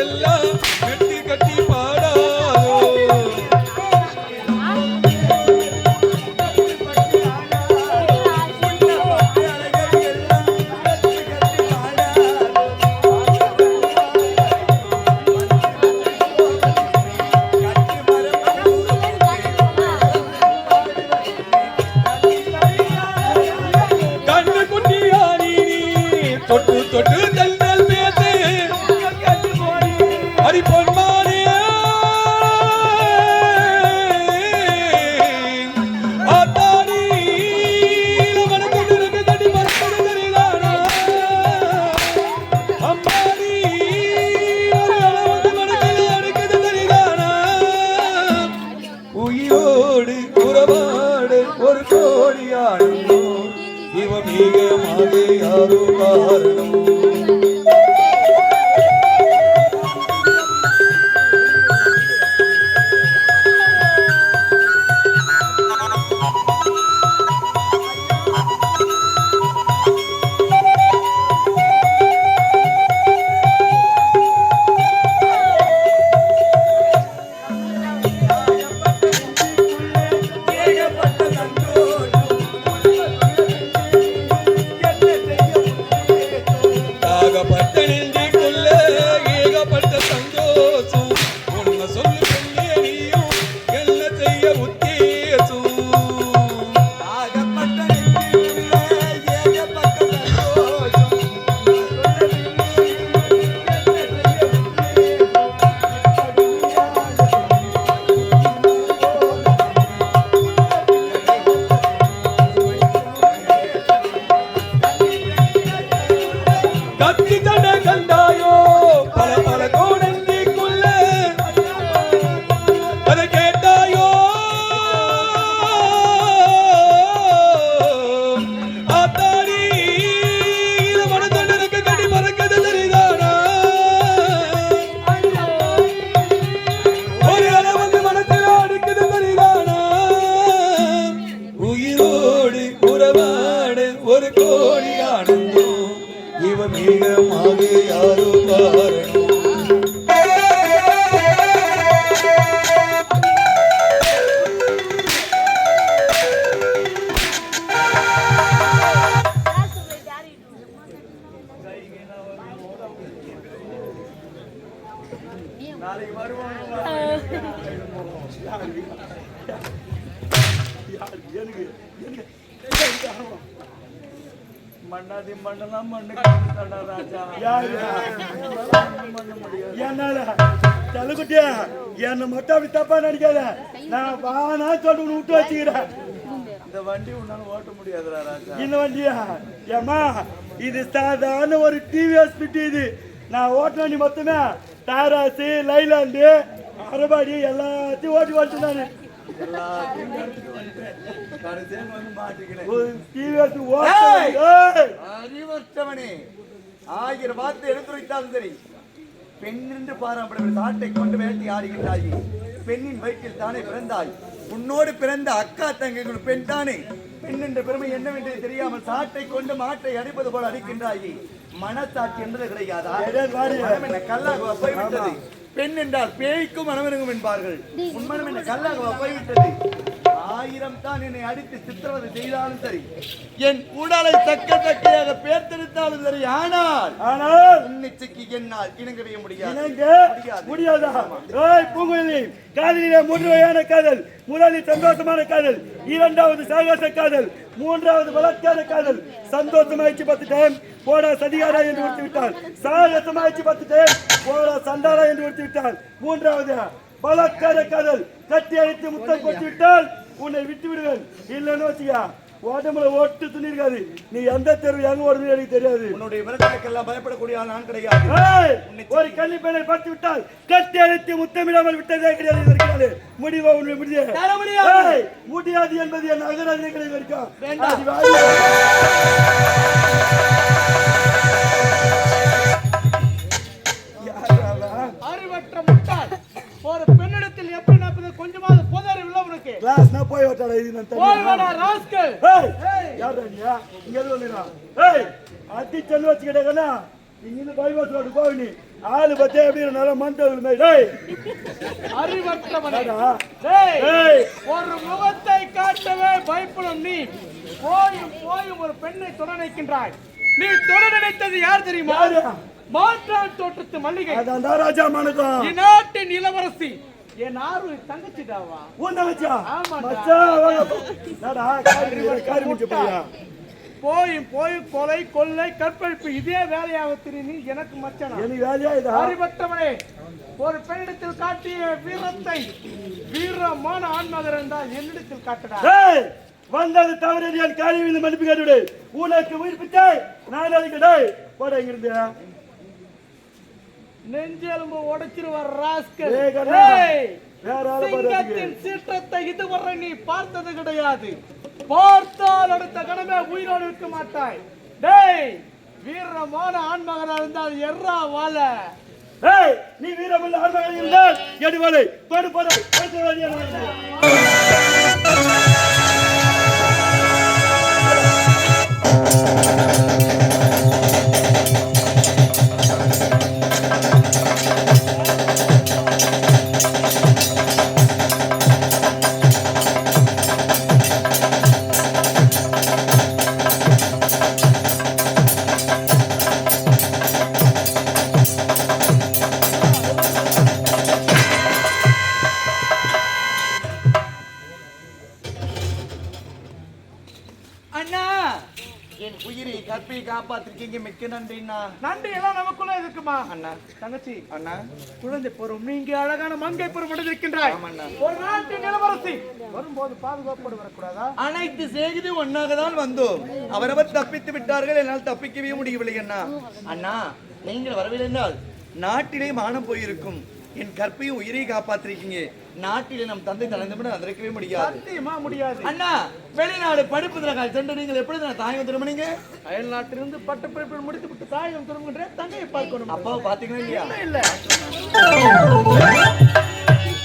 ಎಲ್ಲ உன்னோடு உறவாட ஒரு கோடி ஆடும் இவ மிக யாரோ காரணம் கத்தி தட எனக்கு மண்ணாதி மண்ணெல்லாம் மண்ணு கட்டிட்டான்டா ராஜா. மண்ணு முடியாது என்னால? தலுக்குட்டியா என்ன மட்டும் அப்படி தப்பா நினைக்காத நான் வானா சொல்லு விட்டு வச்சுக்கிறேன். இந்த வண்டி உன்னால ஓட்ட முடியாதுடா ராஜா. இந்த வண்டியா? ஏம்மா இது சாதாரண ஒரு டிவிஎஸ் பிட்டு இது. நான் ஓட்ட வண்டி மொத்தமே டாராஸு லைலாண்டு அரபாடி எல்லாத்தையும் ஓட்டி ஓட்டு நான் எல்லாத்தையும் எடுத்துட்டு அறிவற்றவனே. ஆயிரம் வார்த்தை எடுத்துரைத்தாலும் சரி. பெண் என்று பாராமப்படும் சாட்டை கொண்டு வேட்டி ஆடுகின்றாய் பெண்ணின் வயிற்றில் தானே பிறந்தாய்? உன்னோடு பிறந்த அக்கா தங்கைகள் பெண் தானே? பெண் என்ற பெருமை என்னவென்று தெரியாமல் சாட்டை கொண்டு மாட்டை அடிப்பது போல அடிக்கின்றாயே? மனசாட்சி என்பது கிடையாதா? ஏய், வாடி. மனம் கல்லாக போய்விட்டது? பெண் என்றால் பேய்க்கும் மனமிருங்கும் என்பார்கள். உன் மனம் என்ன கல்லாக போய்விட்டது? ஆயிரம் தான் என்னை அடித்து சித்திரவதை செய்தாலும் சரி என் உடலை தக்க தக்கையாக பேர்த்தெடுத்தாலும் சரி ஆனால் ஆனால் உன்னிச்சைக்கு என்னால் இணங்கவே முடியாது. முடியாது. பூங்குழலி காதலிலே மூன்று வகையான காதல். முதலில் சந்தோஷமான காதல் இரண்டாவது சாகச காதல் மூன்றாவது பலாத்கார காதல். சந்தோஷமாயிடுச்சு பார்த்துட்டேன் போடா சதிகாரா என்று விட்டு விட்டால் சாகசமாயிடுச்சு பார்த்துட்டேன் போடா சண்டாரா என்று விட்டு விட்டால் மூன்றாவது பலாத்கார காதல் கட்டி அழைத்து முத்தம் கொட்டி விட்டால் உன்னை விட்டு விடுவேன் இல்லைன்னு வச்சியா உடம்புல ஒட்டு துணி இருக்காது. நீ எந்த தெருவு எங்க ஓடுறது எனக்கு தெரியாது. உன்னுடைய விரட்டலுக்கெல்லாம் பயப்படக்கூடிய நான் கிடையாது. ஒரு கன்னி பெண்ணை பார்த்து விட்டால் கட்டி அழைத்து முத்தமிடாமல் விட்டதே கிடையாது இது வரைக்கும். முடிவா உன்னை முடியாது. முடியாது. என்பது என் அகராஜனை கிடையாது அவன்? அறிவற்ற முட்டாள். ஒரு பெண்ணிடத்தில் எப்படி நடப்பது கொஞ்சமாவது போய் வட்டாடா இது நான் போய் தனியா. வாடா ராஸ்கல் ஏய், யார்டா நீயா? இங்க எதுவும் இல்லைடா. ஏய், அடி செல்லு வச்சுக்கிட்டேங்கன்னா, இங்கிருந்து bypass road போக நீ. ஆளு பார்த்தே எப்படி நல்லா மண்டபம் மாதிரி. ஏய், அறிவற்றவனே. டேய், ஒரு முகத்தை காட்டவே பயப்படும் நீ போயும் போயும் ஒரு பெண்ணை தொட நினைக்கின்றாய் நீ தொட நினைத்தது யார் தெரியுமா? மாற்றான் தோட்டத்து மல்லிகை அதான்டா ராஜா மனுக்கம். இந்நாட்டின் இளவரசி என் ஆறு? ஆமாடா. காரி முடிச்சு, காரி முடிச்சு போய்யா. போயும் போயும் கொலை கொள்ளை கற்பழிப்பு இதே வேலையாக திரிந்து எனக்கு மச்சனா எனக்கு வேலையா இதா? அறிவற்றவனே ஒரு பெண்ணிடத்தில் காட்டிய வீரத்தை வீரமான என்றால் என்னிடத்தில் காட்டடா வந்தது தவறு என் காரி விழுந்து மன்னிப்பு கேட்டுவிடு உனக்கு உயிர் பிச்சை நான் அழைக்க டேய் போட இங்கிருந்து நெஞ்செலும்பு உடைச்சிருவார் ராஸ்கல். சிங்கத்தின் சீற்றத்தை இதுவரை நீ பார்த்தது கிடையாது. பார்த்தால் அடுத்த கணமே உயிரோடு இருக்க மாட்டாய். டேய் வீரமான ஆண்மகனா இருந்தால் எர்ரா வாழ. ஏய் நீ வீரமுள்ள ஆண்மகன் இருந்தால் எடுவலை போடு. காப்பாத்திருக்கீங்க. மிக்க நன்றிண்ணா. நன்றி எல்லாம் நமக்குள்ள இருக்குமா? அண்ணா. தங்கச்சி அண்ணா. குழந்தை பருவம் நீங்க அழகான மங்கை பருவம் அடைந்திருக்கின்றாய். ஒரு நாட்டின் இளவரசி. வரும்போது பாதுகாப்போடு வரக்கூடாதா? அனைத்து செய்தி ஒன்னாக தான் வந்தோம். அவரவர் தப்பித்து விட்டார்கள். என்னால் தப்பிக்கவே முடியவில்லை அண்ணா. அண்ணா நீங்கள் வரவில்லை என்றால் நாட்டிலே மானம் போயிருக்கும். என் கற்பையும் உயிரை காப்பாத்திருக்கீங்க. நாட்டிலே நம் தந்தை தலைந்து அதற்கவே முடியாது. சத்தியமா முடியாது. அண்ணா வெளிநாடு படிப்பதற்காக சென்று நீங்கள் எப்படி நான் தாயம் திரும்பினீங்க அயல் நாட்டிலிருந்து பட்ட படிப்பில் முடித்து விட்டு தாயம் திரும்புகின்ற தங்கையை பார்க்கணும். அப்பாவை பாத்தீங்களா இல்லையா? இல்ல இல்ல.